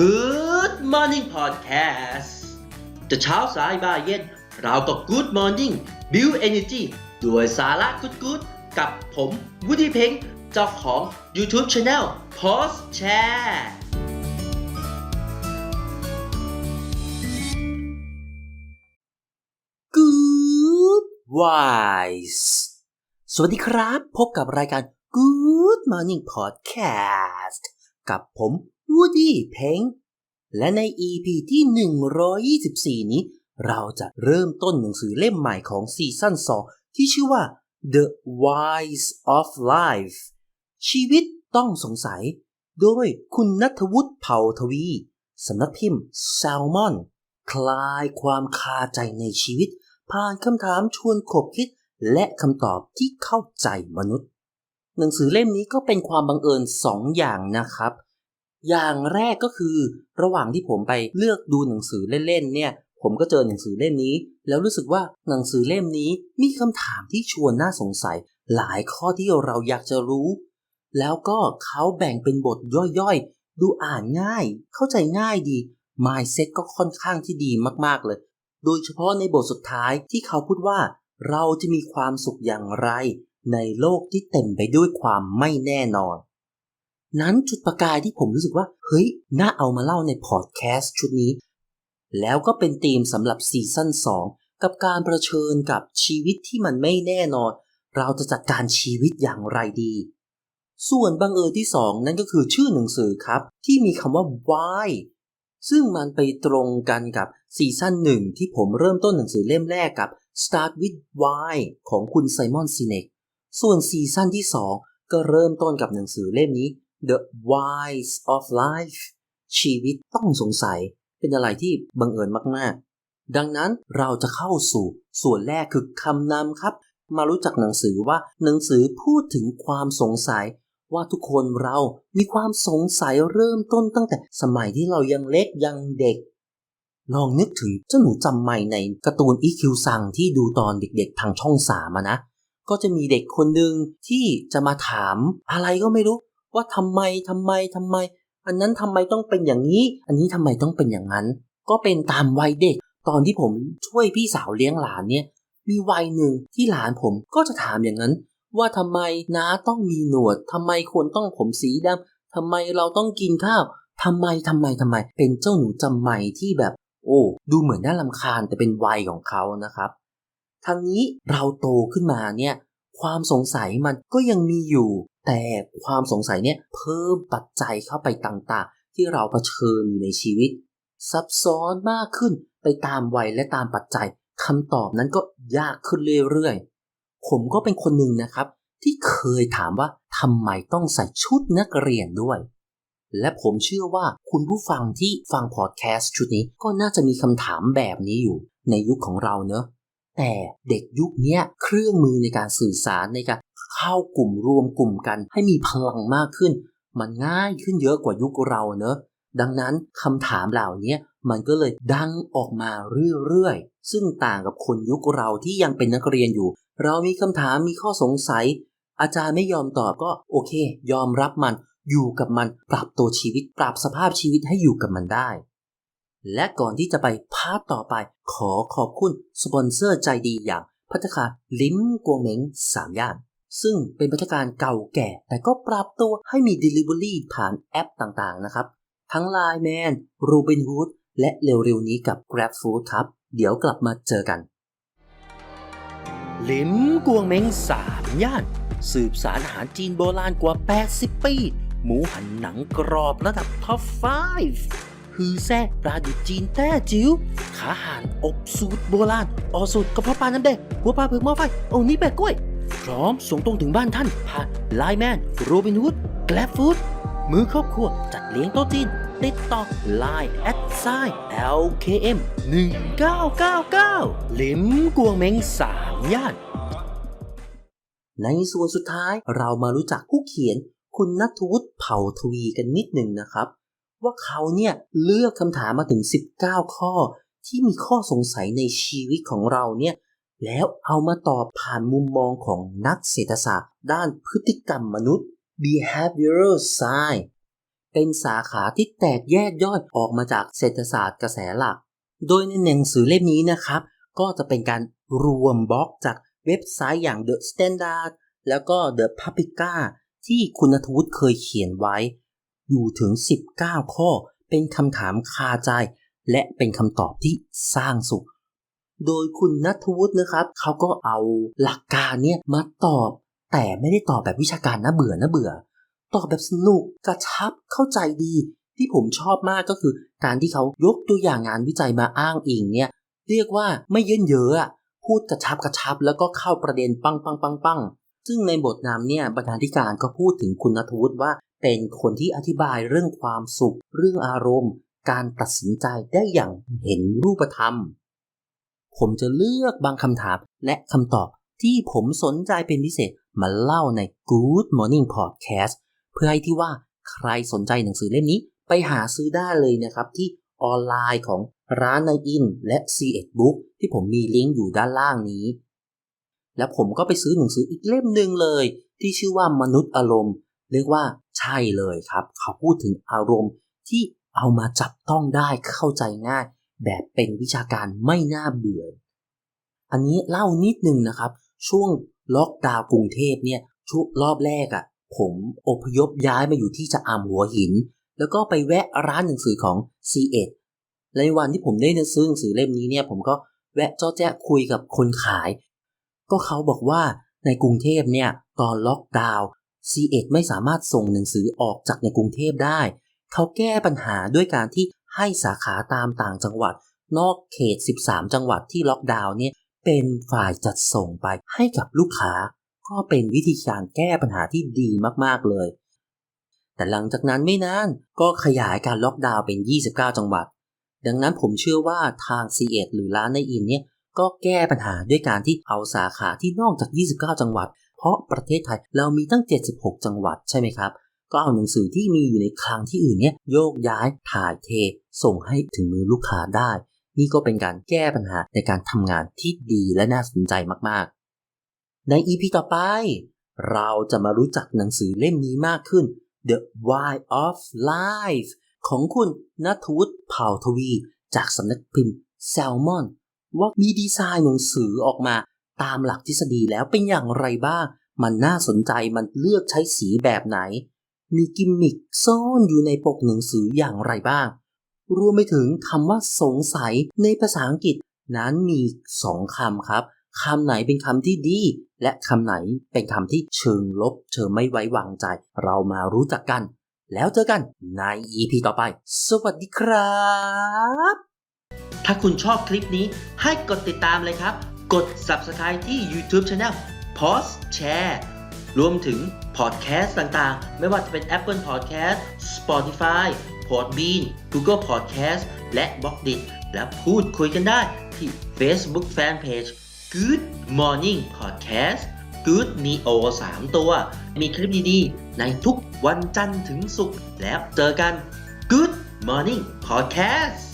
Good Morning Podcast จะเช้าสายบ่ายเย็น เราก็ Good Morning Build Energy ด้วยสาระกุดกุดกับผมวุฒิเพ็งเจ้าของ YouTube Channel Post Share Good Wise สวัสดีครับ พบกับรายการ Good Morning Podcast กับผม วูดี้เพ้งและใน EP ที่ 124 นี้ เราจะเริ่มต้นหนังสือเล่มใหม่ของซีซั่น2 ที่ชื่อว่า The Wise of Life ชีวิตต้องสงสัย โดยคุณนัทวุฒิเผ่าทวี สำนักพิมพ์ Salmon คลายความคาใจในชีวิต ผ่านคำถามชวนขบคิด และคำตอบที่เข้าใจมนุษย์ หนังสือเล่มนี้ก็เป็นความบังเอิญสองอย่างนะครับ อย่างแรกก็คือ ระหว่างที่ผมไปเลือกดูหนังสือเล่นๆเนี่ยผมก็เจอหนังสือเล่มนี้ แล้วรู้สึกว่าหนังสือเล่มนี้มีคำถามที่ชวนน่าสงสัย หลายข้อที่เราอยากจะรู้ แล้วก็เขาแบ่งเป็นบทย่อยๆ ดูอ่านง่าย เข้าใจง่ายดี mindset ก็ค่อนข้างที่ดีมากๆเลย โดยเฉพาะในบทสุดท้ายที่เขาพูดว่า เราจะมีความสุขอย่างไร ในโลกที่เต็มไปด้วยความไม่แน่นอน นั้นจุดประกายที่ผมรู้สึกว่า เฮ้ย น่าเอามาเล่าในพอดแคสต์ชุดนี้ แล้วก็เป็นธีมสำหรับซีซั่น2 กับการประเชิญกับชีวิตที่มันไม่แน่นอน เราจะจัดการชีวิตอย่างไรดี ส่วนบังเอิญที่ 2 นั่นก็คือชื่อหนังสือครับ ที่มีคำว่า why ซึ่งมันไปตรงกันกับซีซั่น1ที่ผมเริ่มต้นหนังสือเล่มแรกกับ Start with Why ของคุณไซมอนซินเนกส่วนซีซั่นที่ 2 ก็เริ่มต้นกับหนังสือเล่มนี้ The Whys of Life ชีวิตต้องสงสัยเป็นอะไรที่บังเอิญมากๆ ดังนั้นเราจะเข้าสู่ส่วนแรกคือคำนำครับ มารู้จักหนังสือว่าหนังสือพูดถึงความสงสัย ว่าทุกคนเรามีความสงสัยเริ่มต้นตั้งแต่สมัยที่เรายังเล็กยังเด็ก ลองนึกถึงเจ้าหนูจำไม่ในการ์ตูนอีคิวซังที่ดูตอนเด็กๆ ทางช่องสามะนะก็จะมีเด็กคนหนึ่งที่จะมาถามอะไรก็ไม่รู้ ว่าทำไมทำไมทำไม อันนั้นทำไมต้องเป็นอย่างนี้ อันนี้ทำไมต้องเป็นอย่างนั้น ก็เป็นตามวัยเด็ก ตอนที่ผมช่วยพี่สาวเลี้ยงหลานเนี่ยมีวัยหนึ่งที่หลานผมก็จะถามอย่างนั้น ว่าทำไมน้าต้องมีหนวดทำไมควรต้องผมสีดำทำไมเราต้องกินข้าวทำไมทำไมทำไม เป็นเจ้าหนูจำไม่ที่แบบ โอ้ดูเหมือนน่าลำคาญแต่เป็นวัยของเขานะครับทางนี้เราโตขึ้นมาเนี่ย ความสงสัยมันก็ยังมีอยู่ แต่ความสงสัยเนี่ยเพิ่มปัจจัยเข้าไปต่างๆ ที่เราเผชิญอยู่ในชีวิต ซับซ้อนมากขึ้นไปตามวัยและตามปัจจัยคำตอบนั้นก็ยากขึ้นเรื่อยๆ ผมก็เป็นคนหนึ่งนะครับ ที่เคยถามว่าทำไมต้องใส่ชุดนักเรียนด้วย และผมเชื่อว่าคุณผู้ฟังที่ฟังพอดแคสต์ชุดนี้ก็น่าจะมีคำถามแบบนี้อยู่ในยุคของเราเนอะ แต่เด็กยุคนี้เครื่องมือในการสื่อสารในการเข้ากลุ่มรวมกลุ่มกัน ให้มีพลังมากขึ้น มันง่ายขึ้นเยอะกว่ายุคเราเนอะดังนั้นคำถามเหล่านี้มันก็เลยดังออกมาเรื่อยๆ ซึ่งต่างกับคนยุคเราที่ยังเป็นนักเรียนอยู่ เรามีคำถามมีข้อสงสัย อาจารย์ไม่ยอมตอบก็โอเค ยอมรับมันอยู่กับมันปรับตัวชีวิต ปรับสภาพชีวิตให้อยู่กับมันได้ และก่อนที่จะไปพาร์ทต่อไป ขอขอบคุณสปอนเซอร์ใจดีอย่างพัฒคารลิ้มกัวเหม้งสามย่าน ซึ่งเป็นพัฒการเก่าแก่ แต่ก็ปรับตัวให้มี Delivery ผ่านแอปต่างๆนะครับ ทั้ง Line Man Robinhood และเร็วๆนี้กับ Grab Food ครับ เดี๋ยวกลับมาเจอกัน ลิมกวงเม้งสามย่าน สืบสารอาหารจีนโบราณกว่า 80 ปี หมูหันหนังกรอบระดับท็อป 5 ฮือแซ่ปลาดิบจีนแต้จิ๋วขาห่านอบสูตรโบราณออสูตรกระเพาะปลาน้ำแดงหัวปลาเผือกหม้อไฟโอ้นี่แปะกล้วย พร้อมส่งตรงถึงบ้านท่าน ผ่านไลน์แมนโรบินฮูดแกลบฟู้ดมือครอบครัวจัดเลี้ยงโต๊ะจีน ติดต่อ Line แอดไซ LKM 1999ลิมกวงเม้งสามย่าน ในส่วนสุดท้ายเรามารู้จักผู้เขียนคุณนัทวุฒิเผ่าทวีกันนิดหนึ่งนะครับ ว่าเขาเนี่ยเลือกคำถามมาถึง 19 ข้อ ที่มีข้อสงสัยในชีวิตของเราเนี่ยแล้วเอามาตอบผ่านมุมมองของนักเศรษฐศาสตร์ ด้านพฤติกรรมมนุษย์ behavioral science เป็นสาขาที่แตกแยกย่อยออกมาจากเศรษฐศาสตร์กระแสหลัก โดยในหนังสือเล่มนี้นะครับ ก็จะเป็นการรวมบล็อกจากเว็บไซต์อย่าง The Standard แล้วก็ The Paprika ที่คุณณัฐวุฒิเคยเขียนไว้ อยู่ถึง 19 ข้อ เป็นคำถามคาใจ และเป็นคำตอบที่สร้างสุข โดยคุณนัทวุฒินะครับ เขาก็เอาหลักการเนี่ยมาตอบ แต่ไม่ได้ตอบแบบวิชาการนะเบื่อนะเบื่อ ตอบแบบสนุกกระชับเข้าใจดี ที่ผมชอบมากก็คือ การที่เขายกตัวอย่างงานวิจัยมาอ้างอิงเนี่ยเรียกว่าไม่เยินเยอะอะพูดกระชับกระชับแล้วก็เข้าประเด็นปังปังปังปังซึ่งในบทนำเนี่ยบรรณาธิการก็พูดถึงคุณนัทวุฒิว่า เป็นคนที่อธิบายเรื่องความสุข เรื่องอารมณ์ การตัดสินใจได้อย่างเห็นรูปธรรม ผมจะเลือกบางคำถามและคำตอบที่ผมสนใจเป็นพิเศษมาเล่าใน Good Morning Podcast เพื่อให้ที่ว่าใครสนใจหนังสือเล่มนี้ไปหาซื้อได้เลยนะครับที่ออนไลน์ของร้านในอินและ c 1 Book ที่ผมมีลิงก์อยู่ด้านล่างนี้ แล้วผมก็ไปซื้อหนังสืออีกเล่มหนึ่งเลย ที่ชื่อว่ามนุษย์อารมณ์ เรียกว่าใช่เลยครับ เขาพูดถึงอารมณ์ที่เอามาจับต้องได้เข้าใจง่าย แบบเป็นวิชาการไม่น่าเบื่อ อันนี้เล่านิดนึงนะครับ ช่วงล็อกดาวน์กรุงเทพเนี่ยช่วงรอบแรกอะ่ะ ผมอพยพย้ายมาอยู่ที่จะอามหัวหิน แล้วก็ไปแวะร้านหนังสือของ C1 ในวันที่ผมได้ซื้อหนังสือเล่มนี้เนี่ย ผมก็แวะจ้อแจ๊ะคุยกับคนขาย ก็เขาบอกว่าในกรุงเทพเนี่ย ตอนล็อกดาวน์ C1 ไม่สามารถส่งหนังสือออกจากในกรุงเทพได้ เขาแก้ปัญหาด้วยการที่ให้สาขาตามต่างจังหวัด นอกเขต 13 จังหวัดที่ล็อกดาวน์เนี่ยเป็นฝ่ายจัดส่งไปให้กับลูกค้า ก็เป็นวิธีการแก้ปัญหาที่ดีมากๆเลย แต่หลังจากนั้นไม่นานก็ขยายการล็อกดาวน์เป็น 29 จังหวัด ดังนั้นผมเชื่อว่าทาง C1 หรือร้านในอินเนี่ยก็แก้ปัญหาด้วยการที่เอาสาขาที่นอกจาก 29 จังหวัด เพราะประเทศไทยเรามีตั้ง 76 จังหวัดใช่ไหมครับ ก็เอาหนังสือที่มีอยู่ในคลังที่อื่นเนี่ยโยกย้ายถ่ายเท ส่งให้ถึงมือลูกค้าได้ นี่ก็เป็นการแก้ปัญหาในการทำงานที่ดีและน่าสนใจมากๆ ใน EP ต่อไป เราจะมารู้จักหนังสือเล่มนี้มากขึ้น The Why of Life ของคุณนัทวุฒิเผ่าทวี จากสำนักพิมพ์ Salmon ว่ามีดีไซน์หนังสือออกมา ตามหลักทฤษฎีแล้วเป็นอย่างไรบ้าง มันน่าสนใจมันเลือกใช้สีแบบไหน มีกิมมิคซ่อนอยู่ในปกหนังสืออย่างไรบ้าง รวมไปถึงคำว่าสงสัยในภาษาอังกฤษนั้นมีสองคำครับคำไหนเป็นคำที่ดี และคำไหนเป็นคำที่เชิงลบ เชิงไม่ไว้วางใจ เรามารู้จักกัน แล้วเจอกันใน EP ต่อไป สวัสดีครับ ถ้าคุณชอบคลิปนี้ให้กดติดตามเลยครับ กด Subscribe ที่ YouTube Channel Pause Share รวมถึงพอดแคสต์ต่างๆ ไม่ว่าจะเป็น Apple Podcast Spotify Podbean Google Podcast และ b ล็อกดิและพูดคุยกันได้ที่ Facebook Fanpage Good Morning Podcast Good Neo 3 ตัว มีคลิปดีๆ ในทุกวันจันทร์ถึงศุกร์แล้วเจอกัน Good Morning Podcast